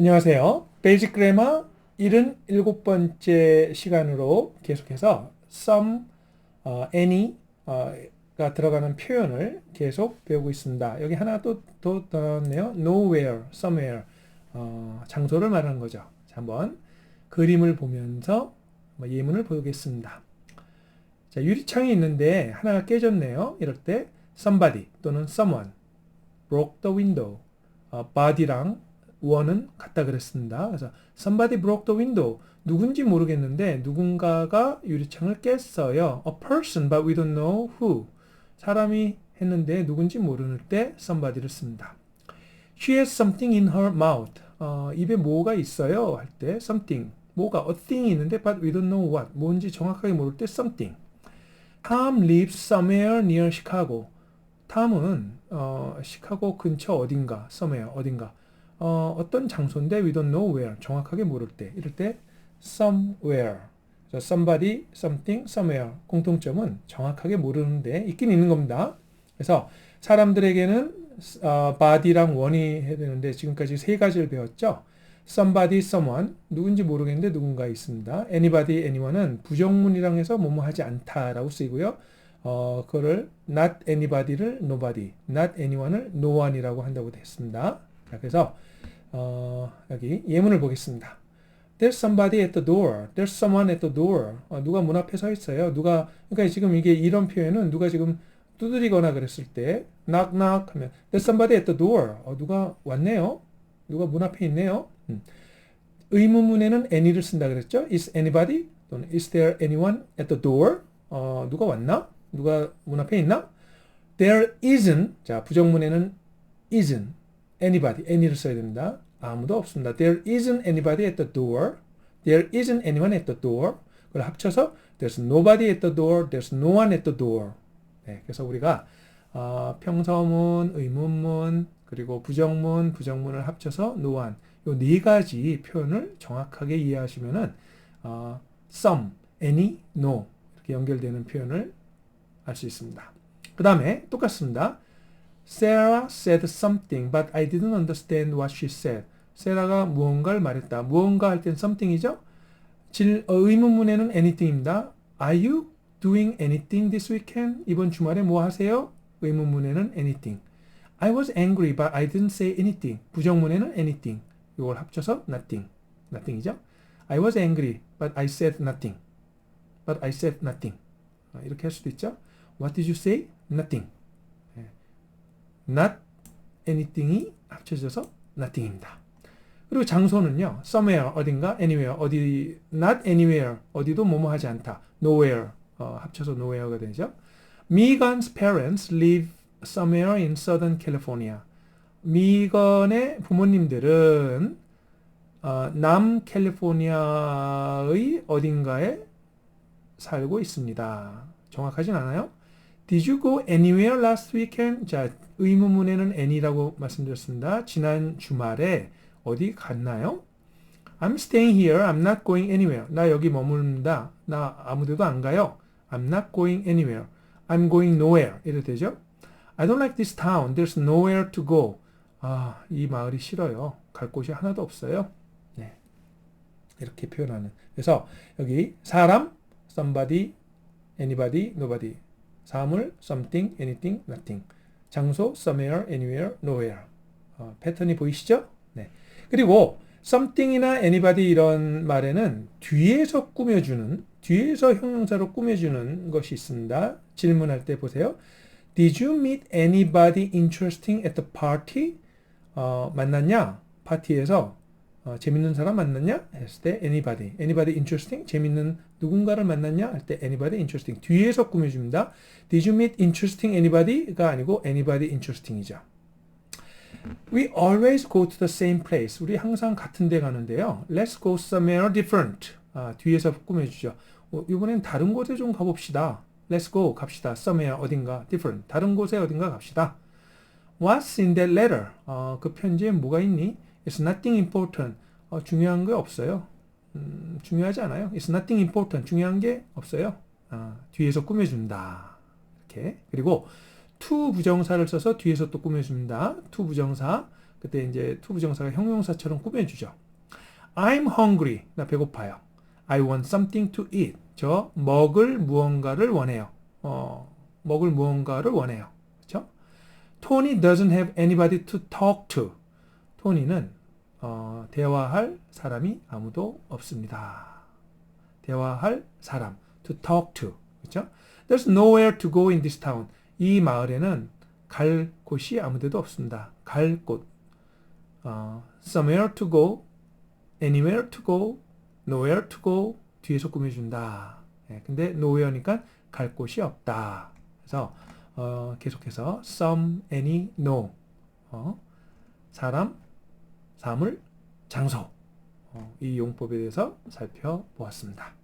안녕하세요. 베이직 그래머 77번째 시간으로 계속해서 some, 어, any, 어, 가 들어가는 표현을 계속 배우고 있습니다. 여기 하나 또, 또 넣었네요. nowhere, somewhere. 어, 장소를 말하는 거죠. 자, 한번 그림을 보면서 뭐 예문을 보겠습니다. 자, 유리창이 있는데 하나가 깨졌네요. 이럴 때 somebody 또는 someone broke the window. 어, body랑 원은 같다 그랬습니다. 그래서 somebody broke the window. 누군지 모르겠는데 누군가가 유리창을 깼어요. A person, but we don't know who. 사람이 했는데 누군지 모르는 때 somebody를 씁니다. She has something in her mouth. 어, 입에 뭐가 있어요 할 때 something. 뭐가 a thing이 있는데 but we don't know what. 뭔지 정확하게 모를 때 something. Tom lives somewhere near Chicago. 탐은 어, 시카고 근처 어딘가, somewhere 어딘가. 어, 어떤 장소인데 we don't know where 정확하게 모를 때 이럴 때 somewhere somebody, something, somewhere 공통점은 정확하게 모르는데 있긴 있는 겁니다. 그래서 사람들에게는 어, body랑 one이 해야 되는데 지금까지 세 가지를 배웠죠. somebody, someone 누군지 모르겠는데 누군가 있습니다. anybody, anyone은 부정문이랑 해서 뭐뭐 하지 않다라고 쓰이고요. 어, 그거를 not anybody를 nobody, not anyone을 no one이라고 한다고 됐습니다. 자, 그래서 어, 여기 예문을 보겠습니다. There's somebody at the door. There's someone at the door. 어, 누가 문 앞에 서 있어요. 누가 그러니까 지금 이게 이런 표현은 누가 지금 두드리거나 그랬을 때 knock knock 하면 There's somebody at the door. 어, 누가 왔네요. 누가 문 앞에 있네요. 음. 의문문에는 any를 쓴다 그랬죠. Is anybody 또는 Is there anyone at the door? 어, 누가 왔나? 누가 문 앞에 있나? There isn't. 자 부정문에는 isn't anybody, any를 써야 됩니다. 아무도 없습니다. There isn't anybody at the door. There isn't anyone at the door. 그걸 합쳐서 There's nobody at the door. There's no one at the door. 네, 그래서 우리가 어, 평서문, 의문문, 그리고 부정문, 부정문을 합쳐서 no one 요네 가지 표현을 정확하게 이해하시면은 어, some, any, no 이렇게 연결되는 표현을 알 수 있습니다. 그 다음에 똑같습니다. Sarah said something, but I didn't understand what she said. 세라가 무언가를 말했다. 무언가 할 땐 something이죠. 질, 어, 의문문에는 anything입니다. Are you doing anything this weekend? 이번 주말에 뭐 하세요? 의문문에는 anything. I was angry, but I didn't say anything. 부정문에는 anything. 이걸 합쳐서 nothing. nothing이죠. I was angry, but I said nothing. But I said nothing. 이렇게 할 수도 있죠. What did you say? Nothing. Not anything이 합쳐져서 nothing입니다. 그리고 장소는요. somewhere 어딘가 anywhere 어디 not anywhere 어디도 뭐뭐 하지 않다. nowhere 어, 합쳐서 nowhere가 되죠. Megan's parents live somewhere in Southern California. 미건의 부모님들은 어, 남 캘리포니아의 어딘가에 살고 있습니다. 정확하진 않아요. Did you go anywhere last weekend? 자, 의문문에는 any라고 말씀드렸습니다. 지난 주말에 어디 갔나요? I'm staying here. I'm not going anywhere. 나 여기 머무릅니다. 나 아무데도 안 가요. I'm not going anywhere. I'm going nowhere. 이래 되죠? I don't like this town. There's nowhere to go. 아, 이 마을이 싫어요. 갈 곳이 하나도 없어요. 네. 이렇게 표현하는. 그래서 여기 사람, somebody, anybody, nobody. 사물, something, anything, nothing. 장소, somewhere, anywhere, nowhere. 어, 패턴이 보이시죠? 네. 그리고 something이나 anybody 이런 말에는 뒤에서 꾸며주는, 뒤에서 형용사로 꾸며주는 것이 있습니다. 질문할 때 보세요. Did you meet anybody interesting at the party? 어, 만났냐? 파티에서 어, 재밌는 사람 만났냐? 했을 때 anybody, anybody interesting? 재밌는 누군가를 만났냐? 할 때 anybody interesting. 뒤에서 꾸며줍니다. Did you meet interesting anybody가 아니고 anybody interesting이죠. We always go to the same place. 우리 항상 같은 데 가는데요. Let's go somewhere different. 아, 뒤에서 꾸며주죠. 어, 이번엔 다른 곳에 좀 가봅시다. Let's go 갑시다. Somewhere 어딘가 different. 다른 곳에 어딘가 갑시다. What's in that letter? 어, 그 편지에 뭐가 있니? It's nothing important. 어, 중요한 게 없어요. 음, 중요하지 않아요. It's nothing important. 중요한 게 없어요. 아, 뒤에서 꾸며준다. 이렇게. 그리고 to 부정사를 써서 뒤에서 또 꾸며줍니다. to 부정사. 그때 이제 투부정사가 형용사처럼 꾸며주죠. I'm hungry. 나 배고파요. I want something to eat. 저 먹을 무언가를 원해요. 어, 먹을 무언가를 원해요. 그렇죠? Tony doesn't have anybody to talk to. 토니는 어, 대화할 사람이 아무도 없습니다. 대화할 사람. To talk to. 그렇죠? There's nowhere to go in this town. 이 마을에는 갈 곳이 아무데도 없습니다. 갈 곳. 어, somewhere to go, anywhere to go, nowhere to go 뒤에서 꾸며준다. 예, 근데 nowhere니까 갈 곳이 없다. 그래서 어, 계속해서 some, any, no 어, 사람, 사물, 장소 어, 이 용법에 대해서 살펴보았습니다.